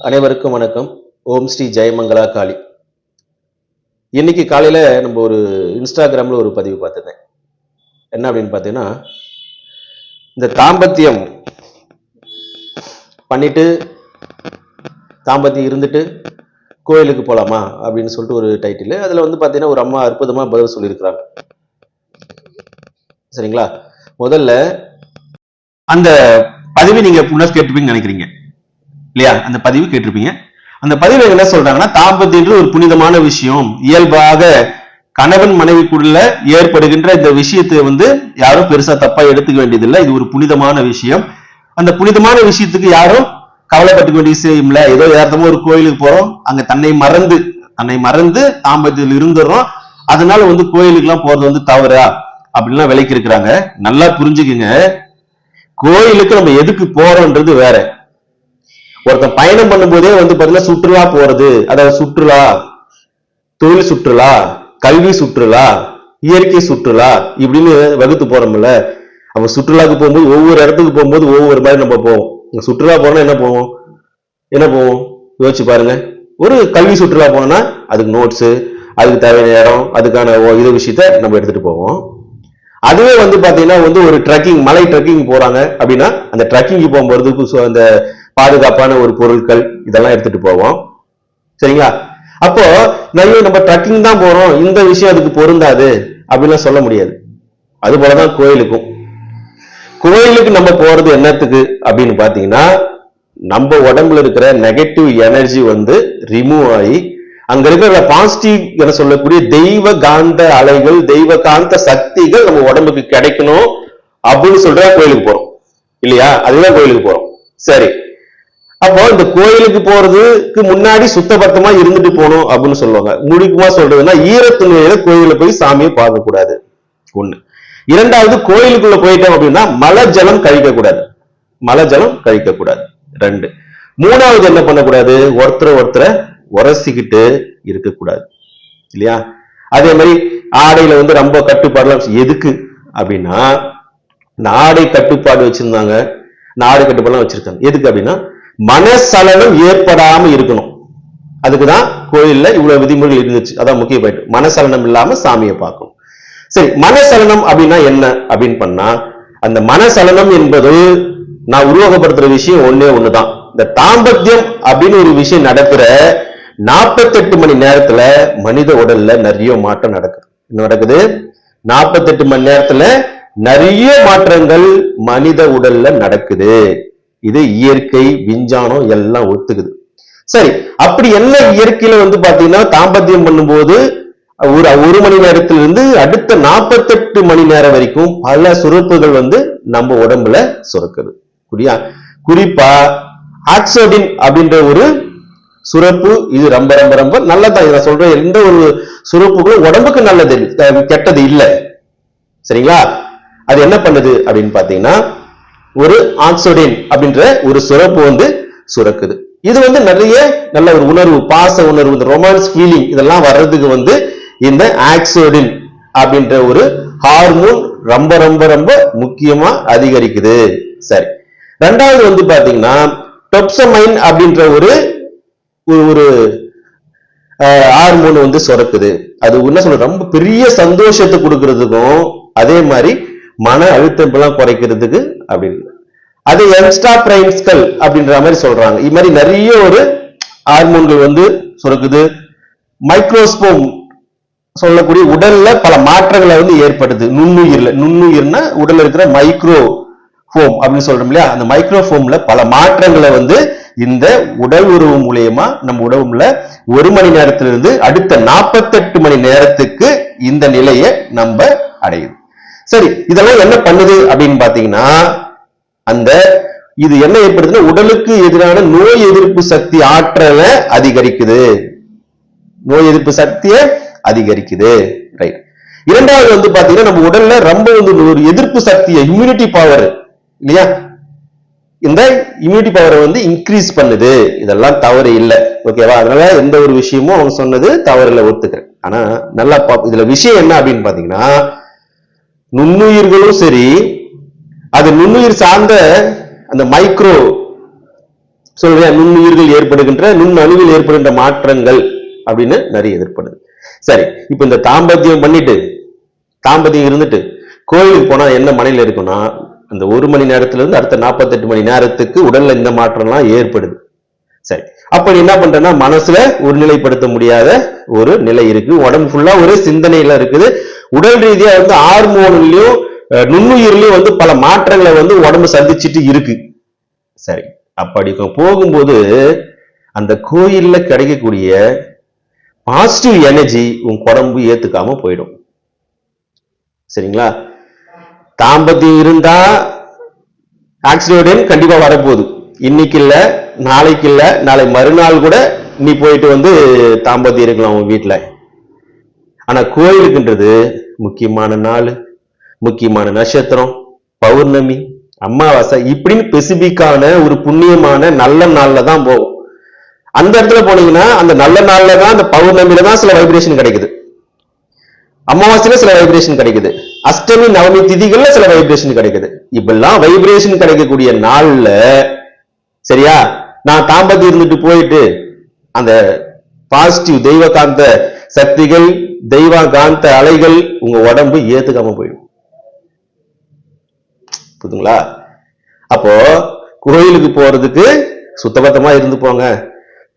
அனைவருக்கும் வணக்கம். ஓம் ஸ்ரீ ஜெயமங்களா காளி. இன்னைக்கு காலையில் நம்ம ஒரு இன்ஸ்டாகிராமில் ஒரு பதிவு பார்த்துருந்தேன். என்ன அப்படின்னு பார்த்தீங்கன்னா இந்த தாம்பத்தியம் பண்ணிட்டு தாம்பத்தியம் இருந்துட்டு கோயிலுக்கு போகலாமா அப்படின்னு சொல்லிட்டு ஒரு டைட்டில் அதில் வந்து பார்த்தீங்கன்னா ஒரு அம்மா அற்புதமாக பதில் சொல்லியிருக்கிறாங்க. சரிங்களா? முதல்ல அந்த பதிவை நீங்க முன்னாடி கேட்டுப்பீங்கன்னு நினைக்கிறீங்க. இல்லையா? அந்த பதிவு கேட்டிருப்பீங்க. அந்த பதிவு என்ன சொல்றாங்கன்னா தாம்பத்தியன்றது ஒரு புனிதமான விஷயம். இயல்பாக கணவன் மனைவிக்குள்ள ஏற்படுகின்ற இந்த விஷயத்தை வந்து யாரும் பெருசா தப்பா எடுத்துக்க வேண்டியதில்லை. இது ஒரு புனிதமான விஷயம். அந்த புனிதமான விஷயத்துக்கு யாரும் கவலைப்பட்டுக்க வேண்டிய விஷயம் இல்ல. ஏதோ யதார்த்தமா ஒரு கோயிலுக்கு போறோம். அங்க தன்னை மறந்து தன்னை மறந்து தாம்பத்தியத்தில் இருந்துடுறோம். அதனால வந்து கோயிலுக்கு எல்லாம் போறது வந்து தவறா? அப்படின்லாம் விலைக்கு இருக்கிறாங்க நல்லா புரிஞ்சுக்குங்க. கோயிலுக்கு நம்ம எதுக்கு போறோம்ன்றது வேற. ஒருத்தன் பயணம் பண்ணும்போதே வந்து பாத்தீங்கன்னா சுற்றுலா போறது அதாவது சுற்றுலா தொழில் சுற்றுலா கல்வி சுற்றுலா இயற்கை சுற்றுலா இப்படின்னு வகுத்து போறோம்ல. அப்ப சுற்றுலாவுக்கு போகும்போது ஒவ்வொரு இடத்துக்கு போகும்போது ஒவ்வொரு மாதிரி நம்ம போவோம். சுற்றுலா போனா என்ன போவோம்? என்ன போவோம்? யோசிச்சு பாருங்க. ஒரு கல்வி சுற்றுலா போனோம்னா அதுக்கு நோட்ஸ் அதுக்கு தேவையான இடம் அதுக்கான இது விஷயத்த நம்ம எடுத்துட்டு போவோம். அதுவே வந்து பாத்தீங்கன்னா வந்து ஒரு ட்ரக்கிங் மலை ட்ரக்கிங் போறாங்க அப்படின்னா அந்த ட்ரக்கிங் போகும்போது அந்த பாதுகாப்பான ஒரு பொருட்கள் இதெல்லாம் எடுத்துட்டு போவோம். சரிங்களா? அப்போ நிறைய நம்ம ட்ரக்கிங் தான் போறோம். இந்த விஷயம் அதுக்கு பொருந்தாது. அப்படிலாம் சொல்ல முடியாது. அது போலதான் கோயிலுக்கும். கோயிலுக்கு நம்ம போறது என்னத்துக்கு? அப்படின்னு பாத்தீங்கன்னா நம்ம உடம்புல இருக்கிற நெகட்டிவ் எனர்ஜி வந்து ரிமூவ் ஆகி அங்க இருக்கிற பாசிட்டிவ் என சொல்லக்கூடிய தெய்வ காந்த அலைகள் தெய்வ காந்த சக்திகள் நம்ம உடம்புக்கு கிடைக்கணும் அப்படின்னு சொல்றா கோயிலுக்கு போறோம். இல்லையா? அதுதான் கோயிலுக்கு போறோம். சரி. அப்போ இந்த கோயிலுக்கு போறதுக்கு முன்னாடி சுத்தபத்தமா இருந்துட்டு போகணும் அப்படின்னு சொல்லுவாங்க. முடிக்குமா சொல்றதுன்னா ஈரத்துணியில கோயில போய் சாமியை பார்க்க கூடாது ஒண்ணு. இரண்டாவது கோயிலுக்குள்ள போயிட்டோம் அப்படின்னா மலை ஜலம் கழிக்க கூடாது மலை ஜலம் கழிக்க கூடாது ரெண்டு. மூணாவது என்ன பண்ணக்கூடாது? ஒருத்தரை ஒருத்தரை உரசிக்கிட்டு இருக்கக்கூடாது. இல்லையா? அதே மாதிரி ஆடையில வந்து ரொம்ப கட்டுப்பாடுலாம் எதுக்கு அப்படின்னா நாடை கட்டுப்பாடு வச்சிருந்தாங்க. நாடு கட்டுப்பாடுலாம் வச்சிருக்காங்க. எதுக்கு அப்படின்னா மனசலனம் ஏற்படாம இருக்கணும். அதுக்குதான் கோயில்ல இவ்வளவு விதிமுறைகள் இருந்துச்சு. அதான் முக்கிய பாயிண்ட் மனசலனம் இல்லாம சாமியை பார்க்கணும். சரி மனசலனம் அப்படின்னா என்ன அப்படின்னு பண்ணா அந்த மனசலனம் என்பது நான் உருவகப்படுத்துற விஷயம் ஒன்னே ஒண்ணுதான். இந்த தாம்பத்தியம் அப்படின்னு ஒரு விஷயம் நடக்கிற நாற்பத்தெட்டு மணி நேரத்துல மனித உடல்ல நிறைய மாற்றம் நடக்குது. என்ன நடக்குது? நாற்பத்தெட்டு மணி நேரத்துல நிறைய மாற்றங்கள் மனித உடல்ல நடக்குது. இது இயற்கை விஞ்ஞானம் எல்லாம் ஒத்துக்குது. சரி அப்படி என்ன இயற்கையில வந்து பாத்தீங்கன்னா தாம்பத்தியம் பண்ணும்போது ஒரு ஒரு மணி நேரத்திலிருந்து அடுத்த நாற்பத்தெட்டு மணி நேரம் வரைக்கும் பல சுரப்புகள் வந்து நம்ம உடம்புல சுரக்குது. புரியா? குறிப்பா ஆக்சோடின் அப்படின்ற ஒரு சுரப்பு இது ரொம்ப ரொம்ப ரொம்ப நல்லதான் இதை சொல்ற எந்த ஒரு சுரப்புகளும் உடம்புக்கு நல்லது கெட்டது இல்லை. சரிங்களா? அது என்ன பண்ணுது அப்படின்னு பாத்தீங்கன்னா ஒரு ஆக்சோடின் அப்படின்ற ஒரு சுரப்பு வந்து சுரக்குது. இது வந்து நிறைய நல்ல ஒரு உணர்வு பாச உணர்வு இந்த ரொமான்ஸ் ஃபீலிங் இதெல்லாம் வர்றதுக்கு வந்து இந்த ஆக்சோடின் அப்படின்ற ஒரு ஹார்மோன் ரொம்ப ரொம்ப ரொம்ப முக்கியமா அதிகரிக்குது. சரி. ரெண்டாவது வந்து பாத்தீங்கன்னா டொப்சமைன் அப்படின்ற ஒரு ஒரு ஒரு ஹார்மோன் வந்து சுரக்குது. அது என்ன சொல்ற ரொம்ப பெரிய சந்தோஷத்தை கொடுக்கறதுக்கும் அதே மாதிரி மன அழுத்தம் குறைக்கிறதுக்கு அப்படின்னு. அது எக்ஸ்ட்ரா பிரைன்ஸ்கள் அப்படின்ற மாதிரி சொல்றாங்க. இது மாதிரி நிறைய ஒரு ஹார்மோன்கள் வந்து சுரக்குது. மைக்ரோஸ்போம் சொல்லக்கூடிய உடல்ல பல மாற்றங்களை வந்து ஏற்படுது. நுண்ணுயிர்ல நுண்ணுயிர்னா உடல்ல இருக்கிற மைக்ரோ ஃபோம் அப்படின்னு சொல்றோம் இல்லையா? அந்த மைக்ரோ ஃபோம்ல பல மாற்றங்களை வந்து இந்த உடல் உறவு மூலியமா நம்ம உடம்புல ஒரு மணி நேரத்திலிருந்து அடுத்த நாற்பத்தெட்டு மணி நேரத்துக்கு இந்த நிலையை நம்ம அடையுது. சரி இதெல்லாம் என்ன பண்ணுது அப்படின்னு பாத்தீங்கன்னா அந்த இது என்ன ஏற்படுதுன்னா உடலுக்கு எதிரான நோய் எதிர்ப்பு சக்தி ஆற்றலை அதிகரிக்குது. நோய் எதிர்ப்பு சக்தியை அதிகரிக்குது. ரைட் இரண்டாவது வந்து பாத்தீங்கன்னா நம்ம உடல்ல ரொம்ப வந்து ஒரு எதிர்ப்பு சக்தியை இம்யூனிட்டி பவர் இல்லையா? இந்த இம்யூனிட்டி பவரை வந்து இன்க்ரீஸ் பண்ணுது. இதெல்லாம் தவறு இல்லை. ஓகேவா அதனால எந்த ஒரு விஷயமும் அவங்க சொன்னது தவறு இல்லை ஒத்துக்கிறேன் ஆனா நல்லா இதுல விஷயம் என்ன அப்படின்னு பாத்தீங்கன்னா நுண்ணுயிர்களும் சரி அது நுண்ணுயிர் சார்ந்த அந்த மைக்ரோ சொல்றேன் நுண்ணுயிர்கள் ஏற்படுகின்ற நுண் அணுவில் ஏற்படுகின்ற மாற்றங்கள் அப்படின்னு நிறைய ஏற்படுது. சரி இப்ப இந்த தாம்பத்தியம் பண்ணிட்டு தாம்பத்தியம் இருந்துட்டு கோயிலுக்கு போனா என்ன மனையில இருக்கும்னா அந்த ஒரு மணி நேரத்துல இருந்து அடுத்த நாற்பத்தெட்டு மணி நேரத்துக்கு உடல்ல இந்த மாற்றம்லாம் ஏற்படுது. சரி அப்ப நீ என்ன பண்றேன்னா மனசுல ஒருநிலைப்படுத்த முடியாத ஒரு நிலை இருக்கு. உடம்பு ஃபுல்லா ஒரு சிந்தனையில இருக்குது. உடல் ரீதியா வந்து ஹார்மோன்லயும் அஹ், நுண்ணுயிர்லயும் வந்து பல மாற்றங்களை வந்து உடம்பு சந்திச்சுட்டு இருக்கு. சரி அப்படி போகும்போது அந்த கோயில்ல கிடைக்கக்கூடிய பாசிட்டிவ் எனர்ஜி உன் உடம்பு ஏத்துக்காம போயிடும். சரிங்களா? தாம்பத்தியம் இருந்தா ஆக்சிடென்ட் கண்டிப்பா வரப்போகுது. இன்னைக்கு இல்ல நாளைக்கு இல்ல நாளை மறுநாள் கூட நீ போயிட்டு வந்து தாம்பத்தியம் இருக்கலாம் உன் வீட்டுல ஆனா கோயிலுக்குன்றது முக்கியமான நாள் முக்கியமான நட்சத்திரம் பௌர்ணமி அமாவாசை இப்படின்னு பெசிபிக்கான ஒரு புண்ணியமான நல்ல நாள்ல தான் போகும் அந்த இடத்துல போனீங்கன்னா அந்த நல்ல நாள்ல தான் அந்த பௌர்ணமியில தான் சில வைப்ரேஷன் கிடைக்குது. அமாவாசையில சில வைப்ரேஷன் கிடைக்குது. அஷ்டமி நவமி திதிகள்ல சில வைப்ரேஷன் கிடைக்குது. இப்பெல்லாம் வைப்ரேஷன் கிடைக்கக்கூடிய நாள்ல சரியா? நான் தாம்பத்தி இருந்துட்டு போயிட்டு அந்த பாசிட்டிவ் தெய்வ காந்த சக்திகள் தெய்வ காந்த அலைகள் உங்க உடம்பு ஏத்துக்காம போயிடும். புதுங்களா அப்போ கோயிலுக்கு போறதுக்கு சுத்தபத்தமா இருந்து போங்க.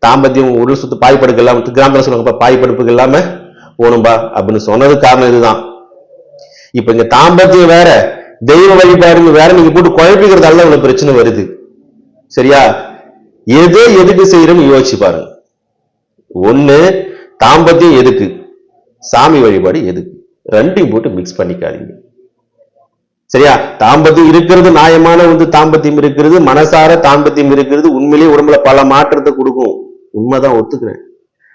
தாம்பத்தியம் உடல் சுத்த பாய்ப்படுக்கு இல்லாம கிராமத்தில் சொல்லுவாங்க பாய்ப்படுப்புக்கு இல்லாம போகணும்பா அப்படின்னு சொன்னது காரணம் இதுதான். இப்ப இங்க தாம்பத்தியம் வேற தெய்வ வழிபாடுங்க வேற நீங்க போட்டு குழப்பிக்கிறதால உங்களுக்கு பிரச்சனை வருது. சரியா? எது எதுக்கு செய்யறோம்னு யோசிச்சு பாருங்க. ஒண்ணு தாம்பத்தியம் எதுக்கு? சாமி வழிபாடு எதுக்கு ரெண்டையும் போட்டு மிக்ஸ் பண்ணிக்காதீங்க. சரியா? தாம்பத்தியம் இருக்கிறது நியாயமான வந்து தாம்பத்தியம் இருக்கிறது மனசார தாம்பத்தியம் இருக்கிறது. உண்மையிலேயே உடம்புல பல மாற்றத்தை கொடுக்கும். உண்மைதான் ஒத்துக்கிறேன்.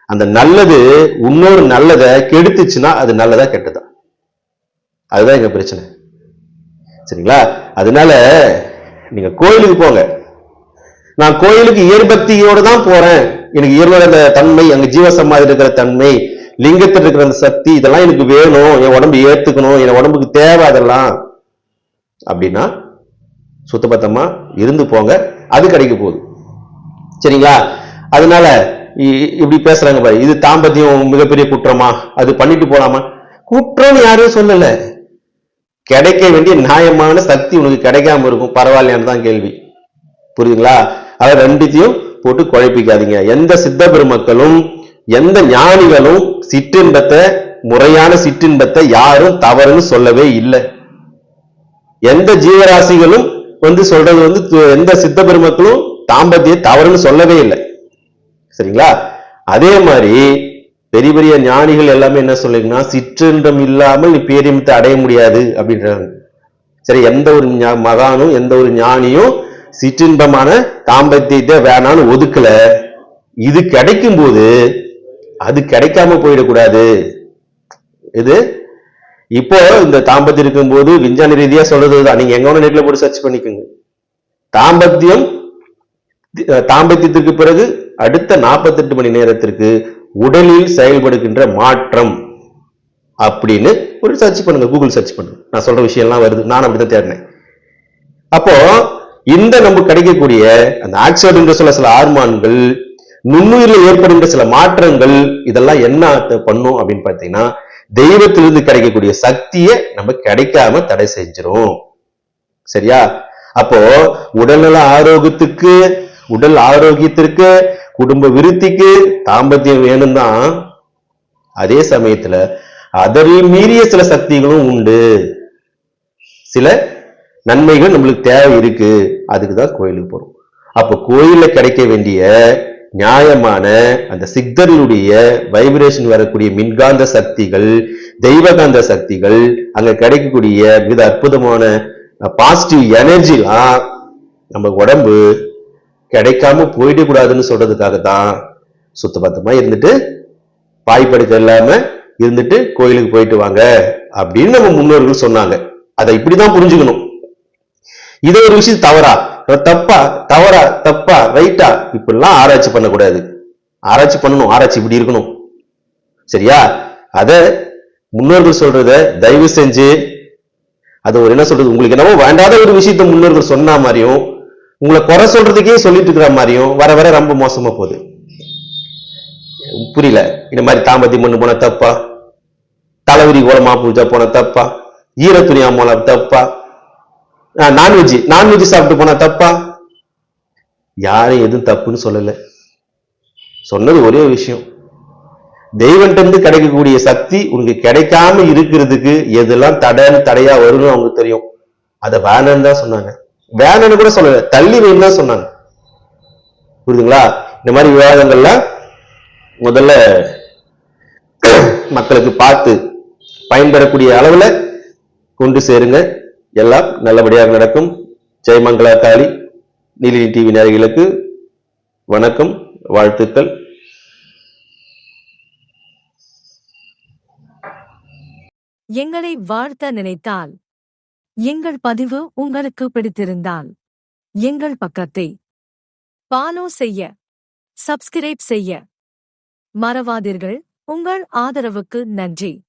அந்த நல்லது இன்னொரு நல்லதை கெடுத்துச்சுன்னா அது நல்லதா கெட்டதா? அதுதான் எங்க பிரச்சனை. சரிங்களா? அதனால நீங்க கோயிலுக்கு போங்க. நான் கோயிலுக்கு இயற்பக்தியோடு தான் போறேன். எனக்கு இயற்கையோட அந்த தன்மை அங்க ஜீவசமாதி இருக்கிற தன்மை லிங்கத்தில் இருக்கிற அந்த சக்தி இதெல்லாம் எனக்கு வேணும் என் உடம்பு ஏத்துக்கணும் என் உடம்புக்கு தேவை அதெல்லாம். அப்படின்னா சுத்தபத்தமா இருந்து போங்க. அது கிடைக்க போகுது. சரிங்களா? அதனால இ- இப்படி பேசுறாங்க பாரு. இது தாம்பத்தியம் மிகப்பெரிய குற்றமா? அது பண்ணிட்டு போலாமா? குற்றம்னு யாரும் சொல்லல. கிடைக்க வேண்டிய நியாயமான சக்தி உனக்கு கிடைக்காம இருக்கும். பரவாயில்லையான்னு தான் கேள்வி. புரியுதுங்களா? அதை ரெண்டுத்தையும் போட்டு குழப்பிக்காதீங்க. எந்த சித்த பெருமக்களும் எந்த ஞானிகளும் சிற்றின்பத்தை முறையான சிற்றின்பத்தை யாரும் தவறுன்னு சொல்லவே இல்லை. எந்த ஜீவராசிகளும் வந்து சொல்றது வந்து எந்த சித்த பெருமக்களும் தாம்பத்திய தவறுன்னு சொல்லவே இல்லை. சரிங்களா? அதே மாதிரி பெரிய பெரிய ஞானிகள் எல்லாமே என்ன சொல்லிங்கன்னா சிற்றின்பம் இல்லாமல் நீ பேரின்பத்தை அடைய முடியாது அப்படின்றாங்க. சரி எந்த ஒரு மகானும் எந்த ஒரு ஞானியும் சிற்றின்பமான தாம்பத்தியத்தை வேணான்னு ஒதுக்கல. இது கிடைக்கும் போது அது கிடைக்காம போயிடக்கூடாது. இது இப்போ இந்த தாம்பத்தியம் இருக்கும்போது விஞ்ஞான ரீதியா சொல்றதுதான். நீங்க எங்க ஒன்று நெட்ல போட்டு சர்ச் பண்ணிக்கோங்க. தாம்பத்தியம் தாம்பத்தியத்திற்கு பிறகு அடுத்த 48 மணி நேரத்திற்கு உடலில் செயல்படுகின்ற மாற்றம் அப்படின்னு ஒரு சர்ச் பண்ணுங்க. கூகுள் சர்ச் பண்ணுங்க. நான் சொல்ற விஷயம் எல்லாம் வருது. நான் அப்படிதான் தேடினேன். அப்போ இந்த நம்ம கிடைக்கக்கூடிய அந்த ஆக்சிடென்ட் சொல்ல சில ஹார்மான்கள் நுண்ணுயிரில் ஏற்படுகின்ற சில மாற்றங்கள் இதெல்லாம் என்ன பண்ணும் அப்படின்னு பார்த்தீங்கன்னா தெய்வத்திலிருந்து கிடைக்கக்கூடிய சக்தியை நம்ம கிடைக்காம தடை செஞ்சிரும். சரியா? அப்போ உடல்நல ஆரோக்கியத்துக்கு உடல் ஆரோக்கியத்திற்கு குடும்ப விருத்திக்கு தாம்பத்தியம் வேணும் தான் அதே சமயத்துல அதரில் மீறிய சில சக்திகளும் உண்டு. சில நன்மைகள் நம்மளுக்கு தேவை இருக்கு. அதுக்கு தான் கோயிலுக்கு போறோம். அப்போ கோயில கிடைக்க வேண்டிய நியாயமான அந்த சித்தர்களுடைய வைப்ரேஷன் வரக்கூடிய மின்காந்த சக்திகள் தெய்வகாந்த சக்திகள் அங்க கிடைக்கக்கூடிய மிக அற்புதமான பாசிட்டிவ் எனர்ஜிலாம் நம்ம உடம்பு கிடைக்காம போயிடக்கூடாதுன்னு சொல்றதுக்காக தான் சுத்தபத்தமா இருந்துட்டு பாய்ப்படுக்க இல்லாம இருந்துட்டு கோயிலுக்கு போயிட்டு வாங்க அப்படின்னு நம்ம முன்னோர்கள் சொன்னாங்க. அதை இப்படிதான் புரிஞ்சுக்கணும். இது ஒரு விஷயம் தவறா? தப்பா தவறா தப்பா ரைட்டா இப்படிலாம் ஆராய்ச்சி பண்ணக்கூடாது. ஆராய்ச்சி பண்ணணும். ஆராய்ச்சி இப்படி இருக்கணும். சரியா? அத முன்னோர்கள் சொல்றத தயவு செஞ்சு அது ஒரு என்ன சொல்றது? உங்களுக்கு என்னவோ வேண்டாத ஒரு விஷயத்த முன்னோர்கள் சொன்ன மாதிரியும் உங்களை குறை சொல்றதுக்கே சொல்லிட்டு இருக்கிற மாதிரியும் வர வர ரொம்ப மோசமா போகுது. புரியல? இந்த மாதிரி தாம்பத்தி மண்ணு போன தப்பா? தலைவிரி கோலமா பூஜா போன தப்பா? ஈரத்துணியா துணியா போன தப்பா? நான்வெஜ் நான்வெஜ் சாப்பிட்டு போனா தப்பா? யாரும் எதுவும் தப்புன்னு சொல்லல. சொன்னது ஒரே விஷயம். தெய்வன்ட்ட இருந்து கிடைக்கக்கூடிய சக்தி உனக்கு கிடைக்காம இருக்கிறதுக்கு எதெல்லாம் தடைன்னு தடையா வரும்னு அவங்களுக்கு தெரியும். அதை வேணான்னு தான் சொன்னாங்க. வேணான்னு கூட சொல்லல. தள்ளி வைன்னு தான் சொன்னாங்க. புரியுதுங்களா? இந்த மாதிரி விவாதங்கள்லாம் முதல்ல மக்களுக்கு பார்த்து பயன்பெறக்கூடிய அளவுல கொண்டு சேருங்க. எல்லாம் நல்லபடியாக நடக்கும். ஜெயமங்கலா காளி. நீலினி டிவி நேயர்களுக்கு வணக்கம் வாழ்த்துக்கள். எங்களை வாழ்த்த நினைத்தால் எங்கள் பதிவு உங்களுக்கு பிடித்திருந்தால் எங்கள் பக்கத்தை ஃபாலோ செய்ய சப்ஸ்கிரைப் செய்ய மறவாதீர்கள். உங்கள் ஆதரவுக்கு நன்றி.